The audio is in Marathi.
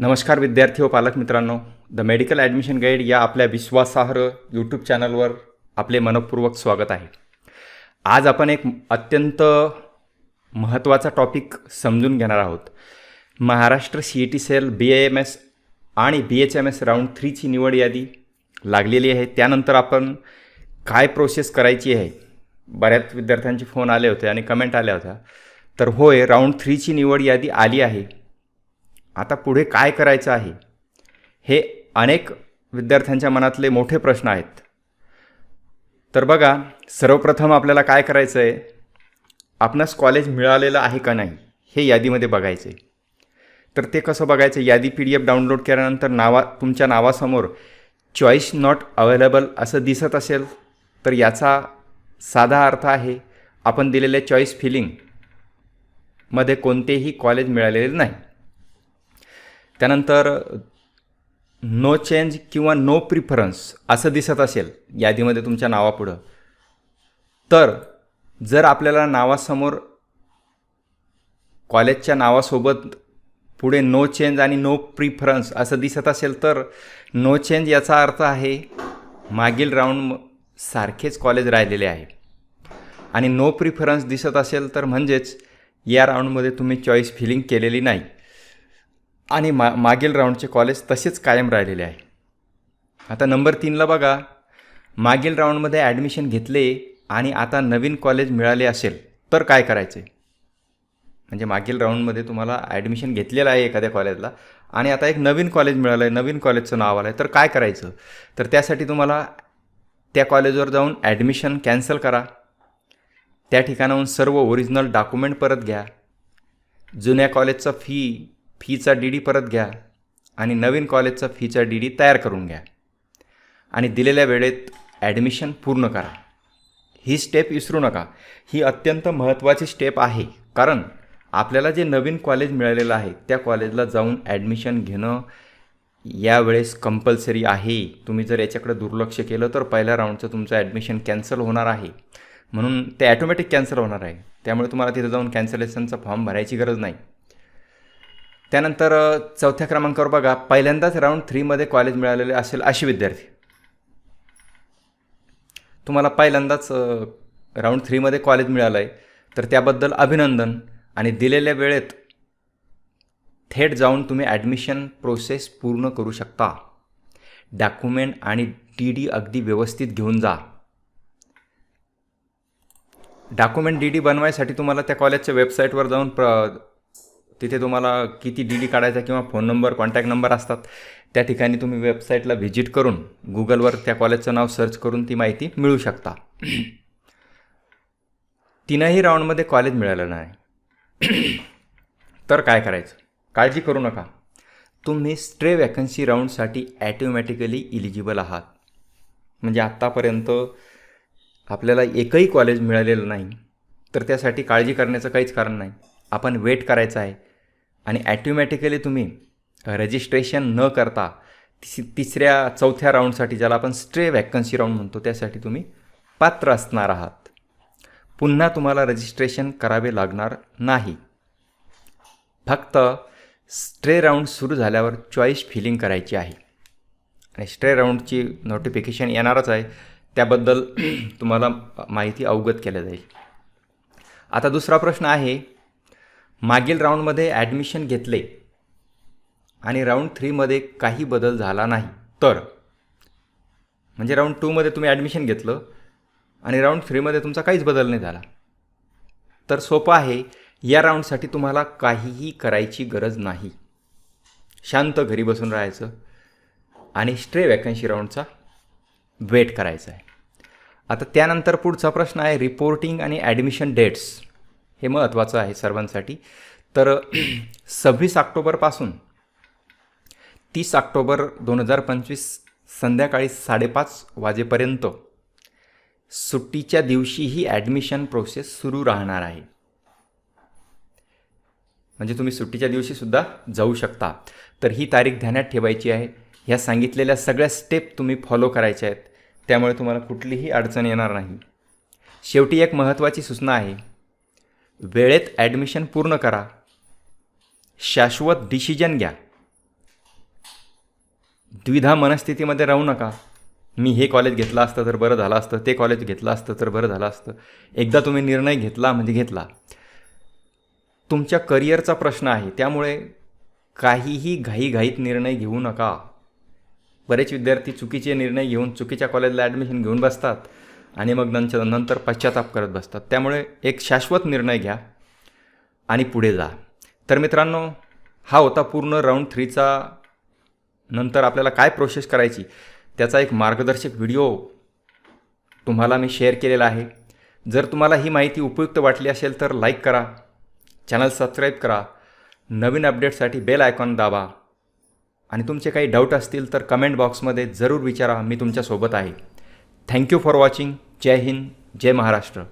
नमस्कार विद्यार्थी व पालक मित्रांनो. द मेडिकल ॲडमिशन गाईड या आपल्या विश्वासार्ह यूट्यूब चॅनलवर आपले मनपूर्वक स्वागत आहे. आज आपण एक अत्यंत महत्त्वाचा टॉपिक समजून घेणार आहोत. Maharashtra C E T cell B M S आणि B H M S round थ्रीची निवड यादी लागलेली आहे. त्यानंतर आपण काय प्रोसेस करायची आहे? बऱ्याच विद्यार्थ्यांचे फोन आले होते आणि कमेंट आल्या होत्या. तर होय राऊंड थ्रीची निवड यादी आली आहे. आता पुढे काय करायचं आहे? हे अनेक विद्यार्थ्यांच्या मनातले मोठे प्रश्न आहेत. तर बघा सर्वप्रथम आपल्याला काय करायचं आहे आपणास कॉलेज मिळालेलं आहे का नाही हे यादीमध्ये बघायचं आहे तर ते कसं बघायचं? यादी पी डी एफ डाउनलोड केल्यानंतर नावा तुमच्या नावासमोर चॉईस नॉट अवेलेबल असं दिसत असेल तर याचा साधा अर्थ आहे आपण दिलेल्या चॉईस फिलिंगमध्ये कोणतेही कॉलेज मिळालेले नाही. त्यानंतर नो चेंज किंवा नो प्रिफरन्स असं दिसत असेल यादीमध्ये तुमच्या नावापुढं. तर जर आपल्याला नावासमोर कॉलेजच्या नावासोबत पुढे नो चेंज आणि नो प्रिफरन्स असं दिसत असेल तर नो चेंज याचा अर्थ आहे मागील राऊंड सारखेच कॉलेज राहिलेले आहे. आणि नो प्रिफरन्स दिसत असेल तर म्हणजेच या राऊंडमध्ये तुम्ही चॉईस फिलिंग केलेली नाही. आणि मा मागील राऊंडचे कॉलेज तसेच कायम राहिलेले आहे. आता नंबर तीनला बघा. मागील राऊंडमध्ये ॲडमिशन घेतले आणि आता नवीन कॉलेज मिळाले असेल तर काय करायचे? म्हणजे मागील राऊंडमध्ये तुम्हाला ॲडमिशन घेतलेलं आहे एखाद्या कॉलेजला आणि आता एक नवीन कॉलेज मिळालं आहे नवीन कॉलेजचं नाव आलं आहे तर काय करायचं? तर त्यासाठी तुम्हाला त्या कॉलेजवर जाऊन ॲडमिशन कॅन्सल करा. त्या ठिकाणाहून सर्व ओरिजिनल डॉक्युमेंट परत घ्या. जुन्या कॉलेजचा फी फीचा डी डी परत घ्या आणि नवीन कॉलेजचा फीचा डी डी तयार करून घ्या. आणि दिलेल्या वेळेत ॲडमिशन पूर्ण करा. ही स्टेप विसरू नका. ही अत्यंत महत्त्वाची स्टेप आहे. कारण आपल्याला जे नवीन कॉलेज मिळालेलं आहे त्या कॉलेजला जाऊन ॲडमिशन घेणं यावेळेस कंपल्सरी आहे. तुम्ही जर याच्याकडे दुर्लक्ष केलं तर पहिल्या राऊंडचं तुमचं ॲडमिशन कॅन्सल होणार आहे. म्हणून ते ॲटोमॅटिक कॅन्सल होणार आहे. त्यामुळे तुम्हाला तिथं जाऊन कॅन्सलेशनचा फॉर्म भरायची गरज नाही. त्यानंतर चौथ्या क्रमांकावर बघा पहिल्यांदाच राऊंड थ्रीमध्ये कॉलेज मिळालेले असेल असे विद्यार्थी. तुम्हाला पहिल्यांदाच राऊंड थ्रीमध्ये कॉलेज मिळालं आहे तर त्याबद्दल अभिनंदन आणि दिलेल्या वेळेत थेट जाऊन तुम्ही ॲडमिशन प्रोसेस पूर्ण करू शकता. डॉक्युमेंट आणि डी डी अगदी व्यवस्थित घेऊन जा. डॉक्युमेंट डी डी बनवायसाठी तुम्हाला त्या कॉलेजच्या वेबसाईटवर जाऊन प्र तिथे तुम्हाला किती डी डी काढायचा किंवा फोन नंबर कॉन्टॅक्ट नंबर असतात त्या ठिकाणी तुम्ही वेबसाईटला व्हिजिट करून गुगलवर त्या कॉलेजचं नाव सर्च करून ती माहिती मिळू शकता. तीनही राऊंडमध्ये कॉलेज मिळालं नाही. तर काय करायचं? काळजी करू नका. तुम्ही स्ट्रे वॅकन्सी राऊंडसाठी ॲटोमॅटिकली इलिजिबल आहात. म्हणजे आत्तापर्यंत आपल्याला एकही कॉलेज मिळालेलं नाही तर त्यासाठी काळजी करण्याचं काहीच कारण नाही. आपण वेट करायचं आहे. आणि ॲटोमॅटिकली तुम्ही रजिस्ट्रेशन न करता तिस तिसऱ्या चौथ्या राऊंडसाठी ज्याला आपण स्ट्रे वॅकन्सी राऊंड म्हणतो त्यासाठी तुम्ही पात्र असणार आहात. पुन्हा तुम्हाला रजिस्ट्रेशन करावे लागणार नाही. फक्त स्ट्रे राऊंड सुरू झाल्यावर चॉईस फिलिंग करायची आहे. आणि स्ट्रे राऊंडची नोटिफिकेशन येणारच आहे. त्याबद्दल तुम्हाला माहिती अवगत केल्या जाईल. आता दुसरा प्रश्न आहे मागील राऊंडमध्ये ॲडमिशन घेतले आणि राऊंड थ्रीमध्ये काही बदल झाला नाही. तर म्हणजे राऊंड टूमध्ये तुम्ही ॲडमिशन घेतलं आणि राऊंड थ्रीमध्ये तुमचा काहीच बदल नाही झाला. तर सोपं आहे या राऊंडसाठी तुम्हाला काहीही करायची गरज नाही. शांत घरी बसून राहायचं आणि स्ट्रे वॅकन्सी राऊंडचा वेट करायचा आहे. आता त्यानंतर पुढचा प्रश्न आहे रिपोर्टिंग आणि ॲडमिशन डेट्स. हे महत्त्वाचं आहे सर्वांसाठी. तर सव्वीस ऑक्टोबरपासून तीस ऑक्टोबर दोन हजार पंचवीस संध्याकाळी साडेपाच वाजेपर्यंत सुट्टीच्या दिवशीही ॲडमिशन प्रोसेस सुरू राहणार आहे. म्हणजे तुम्ही सुट्टीच्या दिवशीसुद्धा जाऊ शकता. तर ही तारीख ध्यानात ठेवायची आहे. ह्या सांगितलेल्या सगळ्या स्टेप तुम्ही फॉलो करायच्या आहेत. त्यामुळे तुम्हाला कुठलीही अडचण येणार नाही. शेवटी एक महत्त्वाची सूचना आहे. वेळेत ॲडमिशन पूर्ण करा. शाश्वत डिसिजन घ्या. द्विधा मनस्थितीमध्ये राहू नका. मी हे कॉलेज घेतलं असतं तर बरं झालं असतं. ते कॉलेज घेतलं असतं तर बरं झालं असतं. एकदा तुम्ही निर्णय घेतला म्हणजे घेतला. तुमच्या करिअरचा प्रश्न आहे. त्यामुळे काहीही घाईघाईत निर्णय घेऊ नका. बरेच विद्यार्थी चुकीचे निर्णय घेऊन चुकीच्या कॉलेजला ॲडमिशन घेऊन बसतात. आणि मग नंतर नंतर पश्चाताप करत बसतात. त्यामुळे एक शाश्वत निर्णय घ्या आणि पुढे जा. तर मित्रांनो हा होता पूर्ण राऊंड थ्रीचा नंतर आपल्याला काय प्रोसेस करायची त्याचा एक मार्गदर्शक व्हिडिओ तुम्हाला मी शेअर केलेला आहे. जर तुम्हाला ही माहिती उपयुक्त वाटली असेल तर लाईक करा चॅनल सबस्क्राईब करा नवीन अपडेटसाठी बेल आयकॉन दाबा. आणि तुमचे काही डाऊट असतील तर कमेंट बॉक्समध्ये जरूर विचारा मी तुमच्यासोबत आहे. Thank you for watching Jai Hind Jai Maharashtra